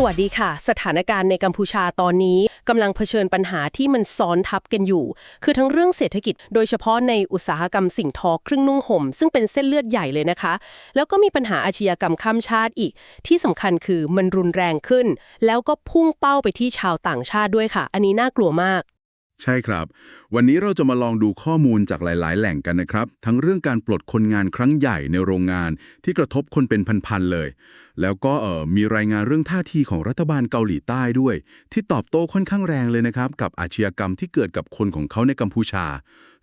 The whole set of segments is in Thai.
สวัสดีค่ะ สถานการณ์ในกัมพูชาตอนนี้กำลังเผชิญปัญหาที่มันซ้อนทับกันอยู่ คือทั้งเรื่องเศรษฐกิจ โดยเฉพาะในอุตสาหกรรมสิ่งทอเครื่องนุ่งห่ม ซึ่งเป็นเส้นเลือดใหญ่เลยนะคะ แล้วก็มีปัญหาอาชญากรรมข้ามชาติอีก ที่สำคัญคือมันรุนแรงขึ้น แล้วก็พุ่งเป้าไปที่ชาวต่างชาติด้วยค่ะ อันนี้น่ากลัวมาก ใช่ครับ วันนี้เราจะมาลองดูข้อมูลจากหลาย ๆ แหล่งกันนะครับ ทั้งเรื่องการปลดคนงานครั้งใหญ่ในโรงงานที่กระทบคนเป็นพัน ๆ เลย แล้วก็เออมีรายงานเรื่องท่าทีของรัฐบาลเกาหลีใต้ด้วย ที่ตอบโต้ค่อนข้างแรงเลยนะครับ กับอาชญากรรมที่เกิดกับคนของเขาในกัมพูชา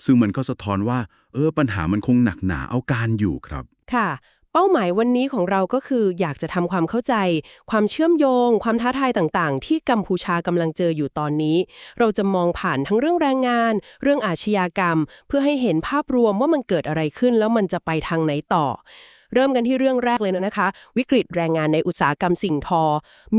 ซึ่งมันก็สะท้อนว่า เออปัญหามันคงหนักหนาเอาการอยู่ครับ ค่ะ เป้าหมายวันนี้ของเราก็คืออยากจะทำความเข้าใจ ความเชื่อมโยง ความท้าทายต่างๆ ที่กัมพูชากำลังเจออยู่ตอนนี้ เราจะมองผ่านทั้งเรื่องแรงงาน เรื่องอาชญากรรม เพื่อให้เห็นภาพรวมว่ามันเกิดอะไรขึ้นแล้วมันจะไปทางไหนต่อ เริ่มกันที่เรื่องแรกเลยนะคะ วิกฤตแรงงานในอุตสาหกรรมสิ่งทอ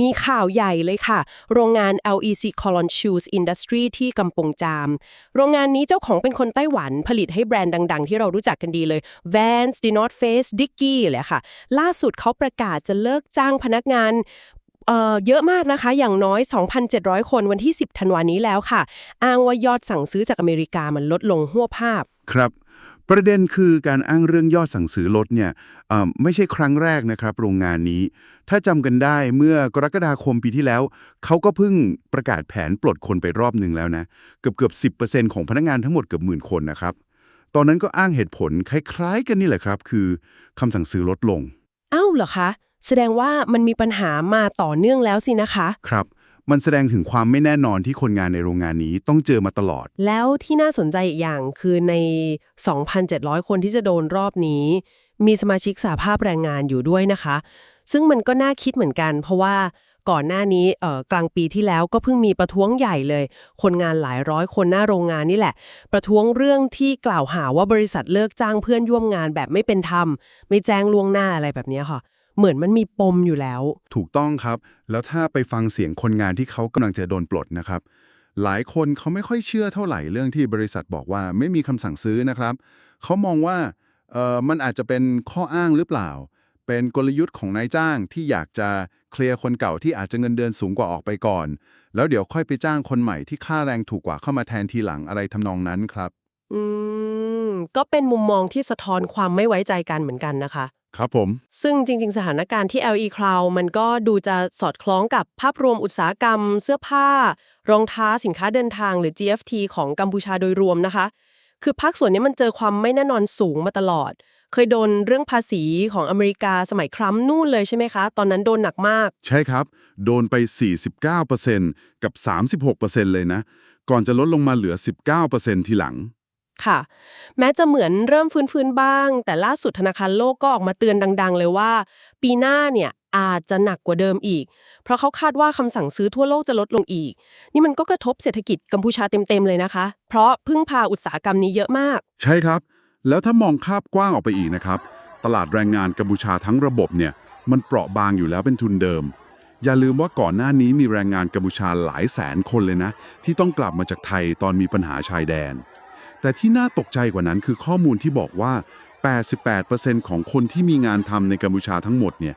มีข่าวใหญ่เลยค่ะ โรงงาน LEC Colon Shoes Industry ที่กำปงจาม โรงงานนี้เจ้าของเป็นคนไต้หวันผลิตให้แบรนด์ดัง ๆ ที่เรารู้จักกันดีเลย Vans, The North Face, Dickie เลยค่ะ ล่าสุดเขาประกาศจะเลิกจ้างพนักงานเอ่อเยอะมากนะคะ อย่างน้อย 2,700 คนวันที่ 10 ธันวานี้แล้วค่ะ อ้างว่ายอดสั่งซื้อจากอเมริกามันลดลงหัวภาพ ครับ ประเด็นคือการอ้างเรื่องยอดสั่งซื้อลดเนี่ยเอ่อไม่ใช่ครั้งแรกนะครับ โรงงานนี้ ถ้าจำกันได้เมื่อกรกฎาคมปีที่แล้ว เขาก็เพิ่งประกาศแผนปลดคนไปรอบหนึ่งแล้วนะ เกือบเกือบสิของพนักงานทั้งหมดเกือบหมื่นคนนะครับ ตอนนั้นก็อ้างเหตุผลคล้ายๆ กันนี่แหละครับ คือคำสั่งซื้อลดลงเอ้าเหรอคะ แสดงว่ามันมีปัญหามาต่อเนื่องแล้วสินะคะ ครับ มันแสดงถึงความไม่แน่นอนที่คนงานในโรงงานนี้ต้องเจอมาตลอด แล้วที่น่าสนใจอีกอย่างคือใน 2,700 คนที่จะโดนรอบนี้ มีสมาชิกสาภาพแรงงานอยู่ด้วยนะคะ ซึ่งมันก็น่าคิดเหมือนกัน เพราะว่าก่อนหน้านี้เอ่อกลางปีที่แล้วก็เพิ่งมีประท้วงใหญ่เลย คนงานหลายร้อยคนหน้าโรงงานนี่แหละ ประท้วงเรื่องที่กล่าวหาว่าบริษัทเลิกจ้างเพื่อนร่วมงานแบบไม่เป็นธรรม ไม่แจ้งล่วงหน้าอะไรแบบนี้ค่ะ เหมือนมันมีปมอยู่แล้ว ถูกต้องครับ แล้วถ้าไปฟังเสียงคนงานที่เขากำลังจะโดนปลดนะครับ หลายคนเขาไม่ค่อยเชื่อเท่าไหร่เรื่องที่บริษัทบอกว่าไม่มีคำสั่งซื้อนะครับ เขามองว่าเออมันอาจจะเป็นข้ออ้างหรือเปล่า เป็นกลยุทธ์ของนายจ้างที่อยากจะเคลียร์คนเก่าที่อาจจะเงินเดือนสูงกว่าออกไปก่อน แล้วเดี๋ยวค่อยไปจ้างคนใหม่ที่ค่าแรงถูกกว่าเข้ามาแทนทีหลังอะไรทำนองนั้นครับ อืม ก็เป็นมุมมองที่สะท้อนความไม่ไว้ใจกันเหมือนกันนะคะครับผม ซึ่งจริง ๆ สถานการณ์ที่ LE Cloud มันก็ดูจะสอดคล้องกับภาพรวมอุตสาหกรรม เสื้อผ้า รองเท้าสินค้าเดินทางหรือ GFT ของกัมพูชาโดยรวมนะคะ คือภาคส่วนนี้มันเจอความไม่แน่นอนสูงมาตลอด เคยโดนเรื่องภาษีของอเมริกาสมัยครัมป์นู่นเลยใช่ไหมคะ ตอนนั้นโดนหนักมาก ใช่ครับ โดนไป 49%กับ 36%เลยนะ ก่อนจะลดลงมาเหลือ 19%ทีหลัง ค่ะ แม้จะเหมือนเริ่มฟื้นๆบ้าง แต่ล่าสุดธนาคารโลกก็ออกมาเตือนดัง ๆ เลยว่า ปีหน้าเนี่ยอาจจะหนักกว่าเดิมอีก เพราะเขาคาดว่าคำสั่งซื้อทั่วโลกจะลดลงอีก นี่มันก็กระทบเศรษฐกิจกัมพูชาเต็มๆเลยนะคะ เพราะพึ่งพาอุตสาหกรรมนี้เยอะมาก ใช่ครับ แล้วถ้ามองคาบกว้างออกไปอีกนะครับ ตลาดแรงงานกัมพูชาทั้งระบบเนี่ย มันเปราะบางอยู่แล้วเป็นทุนเดิม อย่าลืมว่าก่อนหน้านี้มีแรงงานกัมพูชาหลายแสนคนเลยนะ ที่ต้องกลับมาจากไทยตอนมีปัญหาชายแดน แต่ที่น่าตกใจกว่านั้นคือข้อมูลที่บอกว่า 88%ของคนที่มีงานทำในกัมพูชาทั้งหมดเนี่ย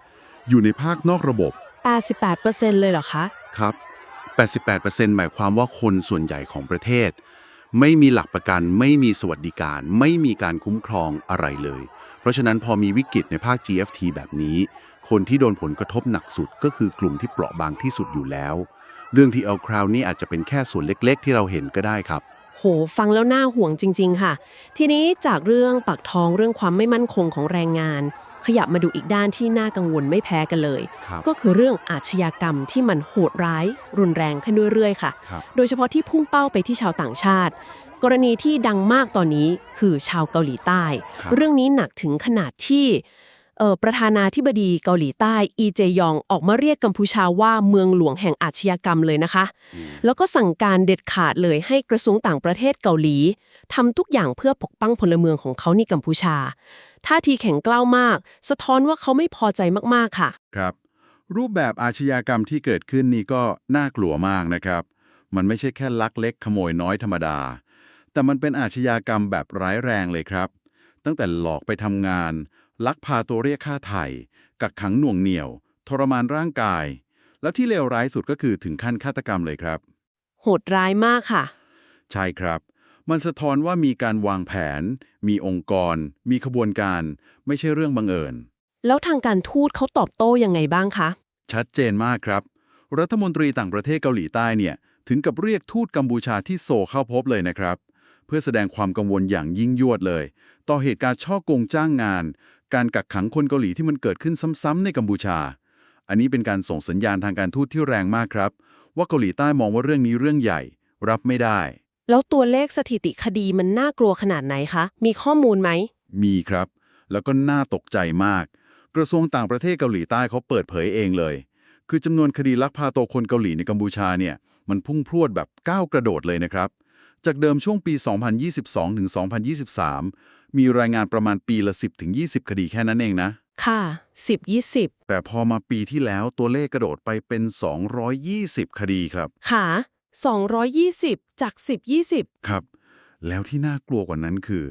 อยู่ในภาคนอกระบบ 88%เลยเหรอคะ ครับ 88%หมายความว่าคนส่วนใหญ่ของประเทศ ไม่มีหลักประกันไม่มีสวัสดิการ ไม่มีการคุ้มครองอะไรเลย เพราะฉะนั้นพอมีวิกฤตในภาค GFT แบบนี้ คนที่โดนผลกระทบหนักสุดก็คือกลุ่มที่เปราะบางที่สุดอยู่แล้ว เรื่องที่เอาคราวนี้อาจจะเป็นแค่ส่วนเล็ก ๆ ที่เราเห็นก็ได้ครับ โหฟังแล้วน่าห่วงจริง ๆ ค่ะ ทีนี้จากเรื่องปากท้องเรื่องความไม่มั่นคงของแรงงาน ขยับมาดูอีกด้านที่น่ากังวลไม่แพ้กันเลยครับก็คือเรื่องอาชญากรรมที่มันโหดร้าย รุนแรงขึ้นเรื่อยๆค่ะครับโดยเฉพาะที่พุ่งเป้าไปที่ชาวต่างชาติ กรณีที่ดังมากตอนนี้คือชาวเกาหลีใต้ครับเรื่องนี้หนักถึงขนาดที่เอ่อ ประธานาธิบดีเกาหลีใต้อีเจยองออกมาเรียกกัมพูชาว่าเมืองหลวงแห่งอาชญากรรมเลยนะคะ แล้วก็สั่งการเด็ดขาดเลยให้กระทรวงต่างประเทศเกาหลีทำทุกอย่างเพื่อปกป้องพลเมืองของเขาในกัมพูชา ท่าทีแข็งกล้าวมาก สะท้อนว่าเขาไม่พอใจมากๆค่ะ ครับ รูปแบบอาชญากรรมที่เกิดขึ้นนี่ก็น่ากลัวมากนะครับ มันไม่ใช่แค่ลักเล็กขโมยน้อยธรรมดา แต่มันเป็นอาชญากรรมแบบร้ายแรงเลยครับ ตั้งแต่หลอกไปทำงาน ลักพาตัวเรียกค่าไถ่กักขังหน่วงเหนี่ยว ทรมานร่างกาย แล้วที่เลวร้ายสุดก็คือถึงขั้นฆาตกรรมเลยครับ โหดร้ายมากค่ะ ใช่ครับ มันสะท้อนว่ามีการวางแผน มีองค์กร มีขบวนการ ไม่ใช่เรื่องบังเอิญ แล้วทางการทูตเขาตอบโต้ยังไงบ้างคะ ชัดเจนมากครับ รัฐมนตรีต่างประเทศเกาหลีใต้เนี่ย ถึงกับเรียกทูตกัมพูชาที่โซลเข้าพบเลยนะครับ เพื่อแสดงความกังวลอย่างยิ่งยวดเลย ต่อเหตุการณ์ช่อโกงจ้างงาน การกักขังคนเกาหลีที่มันเกิดขึ้นซ้ำๆในกัมพูชา อันนี้เป็นการส่งสัญญาณทางการทูตที่แรงมากครับ ว่าเกาหลีใต้มองว่าเรื่องนี้เรื่องใหญ่ รับไม่ได้ แล้วตัวเลขสถิติคดีมันน่ากลัวขนาดไหนคะ มีข้อมูลไหม มีครับ แล้วก็น่าตกใจมาก กระทรวงต่างประเทศเกาหลีใต้เขาเปิดเผยเองเลย คือจำนวนคดีลักพาตัวคนเกาหลีในกัมพูชาเนี่ย มันพุ่งพรวดแบบก้าวกระโดดเลยนะครับจากเดิมช่วงปี 2022 ถึง 2023 มีรายงานประมาณปีละ 10ถึง20 คดีแค่นั้นเองนะ ค่ะ 10 20 แต่พอมาปีที่แล้วตัวเลขกระโดดไปเป็น 220 คดีครับ ค่ะ 220 จาก 10 20 ครับ แล้วที่น่ากลัวกว่านั้นคือ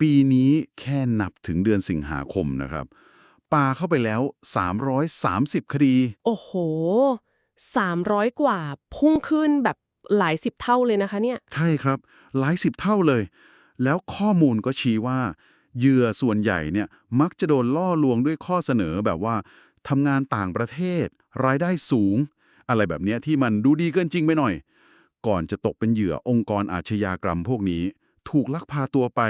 ปีนี้แค่นับถึงเดือนสิงหาคมนะครับปาเข้าไปแล้ว 330 คดี โอ้โห 300 กว่าพุ่งขึ้นแบบหลายสิบเท่าเลยนะคะเนี่ย ใช่ครับ หลายสิบเท่าเลย แล้วข้อมูลก็ชี้ว่าเหยื่อส่วนใหญ่เนี่ยมักจะโดนล่อลวงด้วยข้อเสนอแบบว่าทำงานต่างประเทศ รายได้สูง อะไรแบบเนี้ยที่มันดูดีเกินจริงไปหน่อย ก่อนจะตกเป็นเหยื่อองค์กรอาชญากรรมพวกนี้ ถูกลักพาตัวไป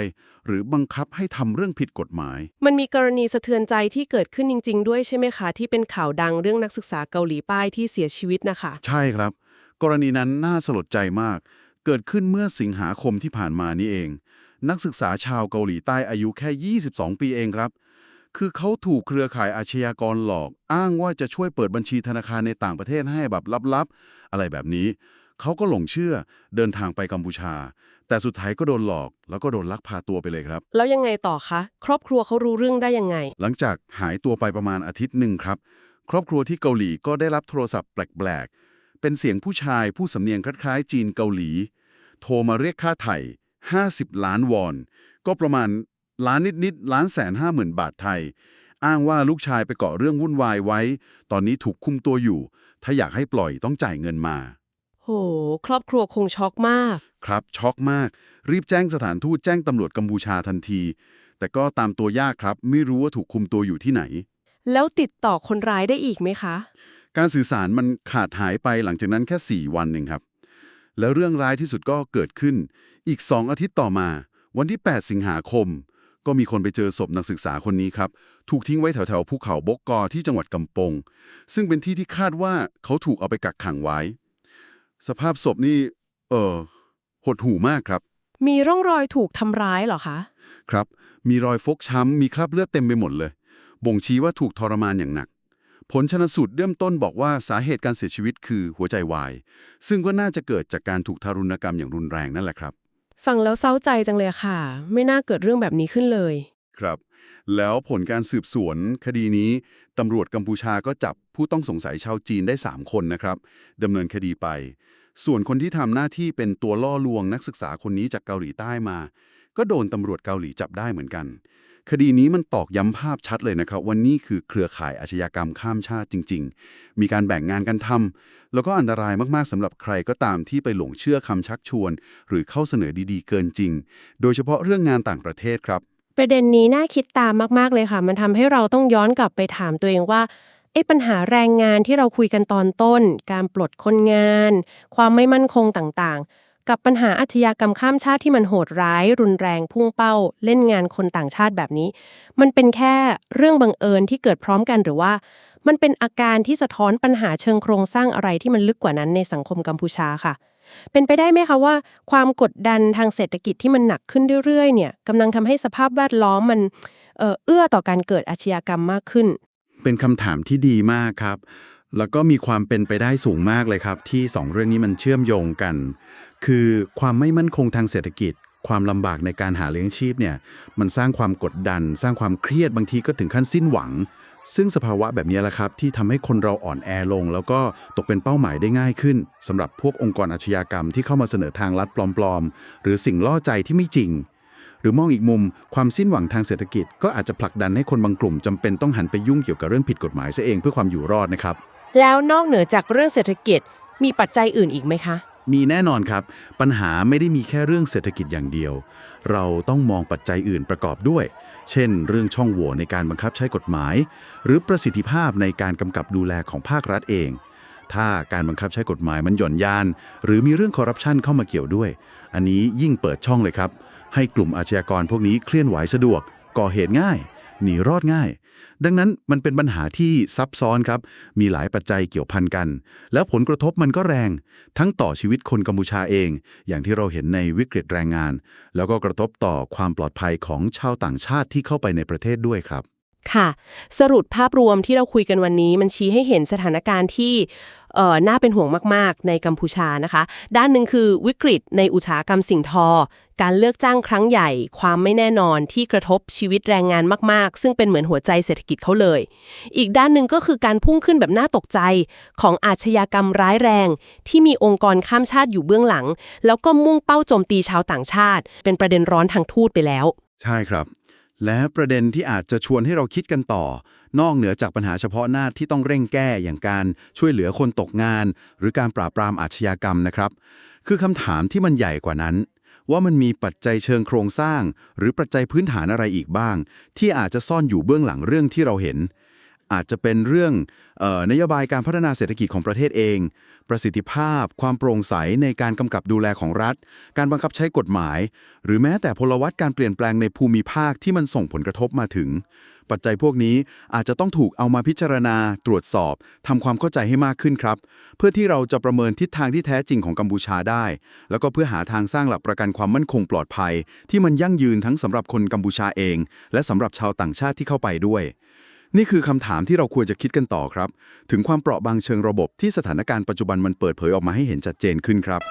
หรือบังคับให้ทำเรื่องผิดกฎหมาย มันมีกรณีสะเทือนใจที่เกิดขึ้นจริง ๆ ด้วยใช่ไหมคะ ที่เป็นข่าวดังเรื่องนักศึกษาเกาหลีใต้ที่เสียชีวิตนะคะ ใช่ครับ กรณีนั้นน่าสลดใจมาก เกิดขึ้นเมื่อสิงหาคมที่ผ่านมานี่เอง นักศึกษาชาวเกาหลีใต้อายุแค่ 22 ปีเองครับ คือเขาถูกเครือข่ายอาชญากรหลอก อ้างว่าจะช่วยเปิดบัญชีธนาคารในต่างประเทศให้แบบลับๆ อะไรแบบนี้ เขาก็หลงเชื่อเดินทางไปกัมพูชา แต่สุดท้ายก็โดนหลอก แล้วก็โดนลักพาตัวไปเลยครับ แล้วยังไงต่อคะ ครอบครัวเขารู้เรื่องได้ยังไง หลังจากหายตัวไปประมาณอาทิตย์หนึ่งครับ ครอบครัวที่เกาหลีก็ได้รับโทรศัพท์แปลกๆเป็นเสียงผู้ชายผู้สำเนียงคล้ายๆจีนเกาหลี โทรมาเรียกค่าไถ่ 50 ล้านวอน ก็ประมาณล้านนิดๆล้านแสนห้าหมื่นบาทไทย อ้างว่าลูกชายไปเกาะเรื่องวุ่นวายไว้ ตอนนี้ถูกคุมตัวอยู่ ถ้าอยากให้ปล่อยต้องจ่ายเงินมา โห ครอบครัวคงช็อกมาก ครับ ช็อกมาก รีบแจ้งสถานทูตแจ้งตำรวจกัมพูชาทันที แต่ก็ตามตัวยากครับ ไม่รู้ว่าถูกคุมตัวอยู่ที่ไหน แล้วติดต่อคนร้ายได้อีกไหมคะ การสื่อสารมันขาดหายไปหลังจากนั้นแค่ 4 วันเองครับ แล้วเรื่องร้ายที่สุดก็เกิดขึ้น อีก 2 อาทิตย์ต่อมา วันที่ 8 สิงหาคม ก็มีคนไปเจอศพนักศึกษาคนนี้ครับ ถูกทิ้งไว้แถวๆภูเขาบกกอที่จังหวัดกำปง ซึ่งเป็นที่ที่คาดว่าเขาถูกเอาไปกักขังไว้ สภาพศพนี่ เออหดหูมากครับ มีร่องรอยถูกทำร้ายเหรอคะ ครับ มีรอยฟกช้ำ มีคราบเลือดเต็มไปหมดเลย บ่งชี้ว่าถูกทรมานอย่างหนัก ผลชนสูตรเริ่มต้นบอกว่าสาเหตุการเสียชีวิตคือหัวใจวาย ซึ่งก็น่าจะเกิดจากการถูกทารุณกรรมอย่างรุนแรงนั่นแหละครับ ฟังแล้วเศร้าใจจังเลยค่ะ ไม่น่าเกิดเรื่องแบบนี้ขึ้นเลย ครับ แล้วผลการสืบสวนคดีนี้ ตำรวจกัมพูชาก็จับผู้ต้องสงสัยชาวจีนได้ 3 คนนะครับดำเนินคดีไป ส่วนคนที่ทำหน้าที่เป็นตัวล่อลวงนักศึกษาคนนี้จากเกาหลีใต้มา ก็โดนตำรวจเกาหลีจับได้เหมือนกัน คดีนี้มันตอกย้ำภาพชัดเลยนะครับว่านี่คือเครือข่ายอาชญากรรมข้ามชาติจริง ๆ มีการแบ่งงานกันทำแล้วก็อันตรายมากๆสำหรับใครก็ตามที่ไปหลงเชื่อคำชักชวน หรือเข้าเสนอดีๆ เกินจริง โดยเฉพาะเรื่องงานต่างประเทศครับ ประเด็นนี้น่าคิดตามมากๆเลยค่ะ มันทำให้เราต้องย้อนกลับไปถามตัวเองว่าไอ้ปัญหาแรงงานที่เราคุยกันตอนต้น การปลดคนงาน ความไม่มั่นคงต่างๆ กับปัญหาอาชญากรรมข้ามชาติที่มันโหดร้าย รุนแรงพุ่งเป้า เล่นงานคนต่างชาติแบบนี้ มันเป็นแค่เรื่องบังเอิญที่เกิดพร้อมกันหรือว่า มันเป็นอาการที่สะท้อนปัญหาเชิงโครงสร้างอะไรที่มันลึกกว่านั้นในสังคมกัมพูชาค่ะ เป็นไปได้ไหมคะว่า ความกดดันทางเศรษฐกิจที่มันหนักขึ้นเรื่อยๆเนี่ยกำลังทำให้สภาพแวดล้อมมันเอื้อต่อการเกิดอาชญากรรมมากขึ้น เป็นคำถามที่ดีมากครับ แล้วก็มีความเป็นไปได้สูงมากเลยครับ ที่สองเรื่องนี้มันเชื่อมโยงกัน คือความไม่มั่นคงทางเศรษฐกิจ ความลำบากในการหาเลี้ยงชีพเนี่ยมันสร้างความกดดัน สร้างความเครียดบางทีก็ถึงขั้นสิ้นหวัง ซึ่งสภาวะแบบนี้แหละครับ ที่ทำให้คนเราอ่อนแอลง แล้วก็ตกเป็นเป้าหมายได้ง่ายขึ้นสำหรับพวกองค์กรอาชญากรรมที่เข้ามาเสนอทางลัดปลอมๆ หรือสิ่งล่อใจที่ไม่จริงหรือมองอีกมุมความสิ้นหวังทางเศรษฐกิจ ก็อาจจะผลักดันให้คนบางกลุ่มจำเป็นต้องหันไปยุ่งเกี่ยวกับเรื่องผิดกฎหมายซะเองเพื่อความอยู่รอดนะครับ แล้วนอกเหนือจากเรื่องเศรษฐกิจมีปัจจัยอื่นอีกไหมคะ มีแน่นอนครับ ปัญหาไม่ได้มีแค่เรื่องเศรษฐกิจอย่างเดียว เราต้องมองปัจจัยอื่นประกอบด้วย เช่น เรื่องช่องโหว่ในการบังคับใช้กฎหมาย หรือประสิทธิภาพในการกำกับดูแลของภาครัฐเอง ถ้าการบังคับใช้กฎหมายมันหย่อนยาน หรือมีเรื่องคอร์รัปชันเข้ามาเกี่ยวด้วย อันนี้ยิ่งเปิดช่องเลยครับ ให้กลุ่มอาชญากรพวกนี้เคลื่อนไหวสะดวกก่อเหตุง่าย หนีรอดง่าย ดังนั้นมันเป็นปัญหาที่ซับซ้อนครับ มีหลายปัจจัยเกี่ยวพันกัน แล้วผลกระทบมันก็แรง ทั้งต่อชีวิตคนกัมพูชาเอง อย่างที่เราเห็นในวิกฤตแรงงาน แล้วก็กระทบต่อความปลอดภัยของชาวต่างชาติที่เข้าไปในประเทศด้วยครับ ค่ะ สรุปภาพรวมที่เราคุยกันวันนี้ มันชี้ให้เห็นสถานการณ์ที่น่าเป็นห่วงมาก ๆ ในกัมพูชานะคะ ด้านหนึ่งคือวิกฤตในอุตสาหกรรมสิ่งทอ การเลือกจ้างครั้งใหญ่ ความไม่แน่นอนที่กระทบชีวิตแรงงานมาก ๆ ซึ่งเป็นเหมือนหัวใจเศรษฐกิจเขาเลย อีกด้านหนึ่งก็คือการพุ่งขึ้นแบบน่าตกใจของอาชญากรรมร้ายแรง ที่มีองค์กรข้ามชาติอยู่เบื้องหลัง แล้วก็มุ่งเป้าโจมตีชาวต่างชาติ เป็นประเด็นร้อนทางทูตไปแล้ว ใช่ครับ และประเด็นที่อาจจะชวนให้เราคิดกันต่อ นอกเหนือจากปัญหาเฉพาะหน้าที่ต้องเร่งแก้อย่างการช่วยเหลือคนตกงาน หรือการปราบปรามอาชญากรรมนะครับ คือคำถามที่มันใหญ่กว่านั้น ว่ามันมีปัจจัยเชิงโครงสร้าง หรือปัจจัยพื้นฐานอะไรอีกบ้าง ที่อาจจะซ่อนอยู่เบื้องหลังเรื่องที่เราเห็น อาจจะเป็นเรื่องออนโยบายการพัฒนาเศรษฐกิจของประเทศเอง ประสิทธิภาพ ความโปร่งใสในการกำกับดูแลของรัฐ การบังคับใช้กฎหมาย หรือแม้แต่พลวัตการเปลี่ยนแปลงในภูมิภาคที่มันส่งผลกระทบมาถึง ปัจจัยพวกนี้อาจจะต้องถูกเอามาพิจารณา ตรวจสอบทำความเข้าใจให้มากขึ้นครับ เพื่อที่เราจะประเมินทิศทางที่แท้จริงของกัมพูชาได้ แล้วก็เพื่อหาทางสร้างหลักประกันความมั่นคงปลอดภัย ที่มันยั่งยืนทั้งสำหรับคนกัมพูชาเอง และสำหรับชาวต่างชาติที่เข้าไปด้วย นี่คือคำถามที่เราควรจะคิดกันต่อครับ ถึงความเปราะบางเชิงระบบที่สถานการณ์ปัจจุบันมันเปิดเผยออกมาให้เห็นชัดเจนขึ้นครับ